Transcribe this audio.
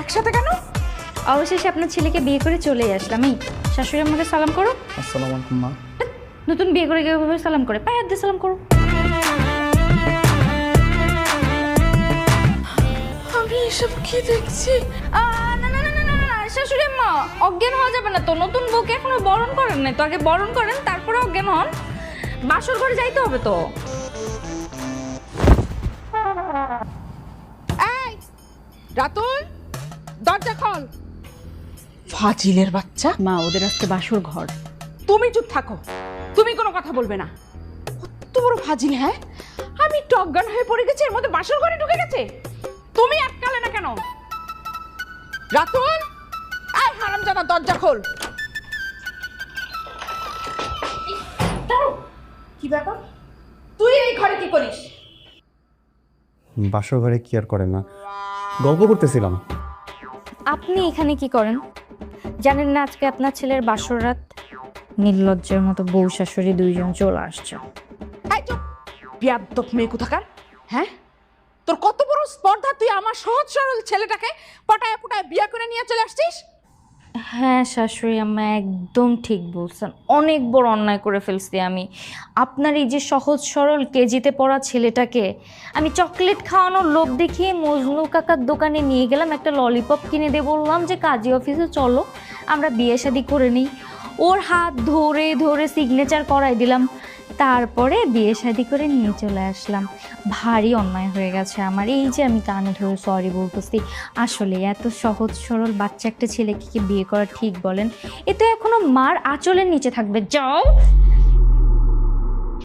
একসাথে কেন? অবশেষে আপনার ছেলেকে বিয়ে করে চলে আসলাম। এই শাশুড়ি আমাকে সালাম করো আসসালামু আলাইকুম মা। নতুন বিয়ে করে কীভাবে সালাম করে? পায়ে হাত দিয়ে সালাম করো আমি এসব কি দেখছি? না না না না না না, না শাশুড়ি আম্মা অজ্ঞান হওয়া যাবে না তো। নতুন বউকে এখনও বরণ করেন নাই। তো আগে বরণ করেন তারপরে অজ্ঞান হন। বাসর ঘরে যাইতে হবে তো। রাতুল দরজা খোল। ফাজিলের বাচ্চা? মা ওদের আজকে বাসর ঘর। তুমি চুপ থাকো। তুমি কোনো কথা বলবে না। কত বড় ফাজিল হ্যাঁ? আমি অজ্ঞান হয়ে পড়ে গেছি এর মধ্যে বাসর ঘরে ঢুকে গেছে। তুমি আটকালে না কেন? রাতুল হারামজাদা দরজা খোল। কি ব্যাপার? তুই এই ঘরে কি করিস? বাসর ঘরে কি আর করে না গল্প করতেছিলাম। আপনি এখানে কি করেন? জানেন না আজকে আপনার ছেলের বাসর রাত? নির্লজ্জের মতো বউ শাশুড়ি দুইজন চলে আসছে। এই চুপ মেয়ে কোথাকার? হ্যাঁ? তোর কত বড় স্পর্ধা তুই আমার সহজ সরল ছেলেটাকে পটায় পটায় বিয়া করে নিয়ে চলে আসছিস? হ্যাঁ শাশুড়ি, আম্মা একদম ঠিক বলছেন। অনেক বড় অন্যায় করে ফেলছি আমি। আপনার এই যে সহজ সরল কেজিতে পড়া ছেলেটাকে, আমি চকলেট খাওয়ানোর লোভ দেখিয়ে মজনু কাকার দোকানে নিয়ে গেলাম, একটা ললিপপ কিনে দিয়ে বললাম যে, কাজী অফিসে চলো, আমরা বিয়ে শাদি করে নিই। ওর হাত ধরে ধরে সিগনেচার করাই দিলাম। তারপরে বিয়ে শাদি করে নিয়ে চলে আসলাম। ভারী অন্যায় হয়ে গেছে আমার। এই যে আমি কানে ধরে সরি বলতেছি, আসলে এত সহজ সরল বাচ্চা একটা ছেলেকে কি বিয়ে করা ঠিক বলেন? এ তো এখনও মার আঁচলের নিচে থাকবে। যাও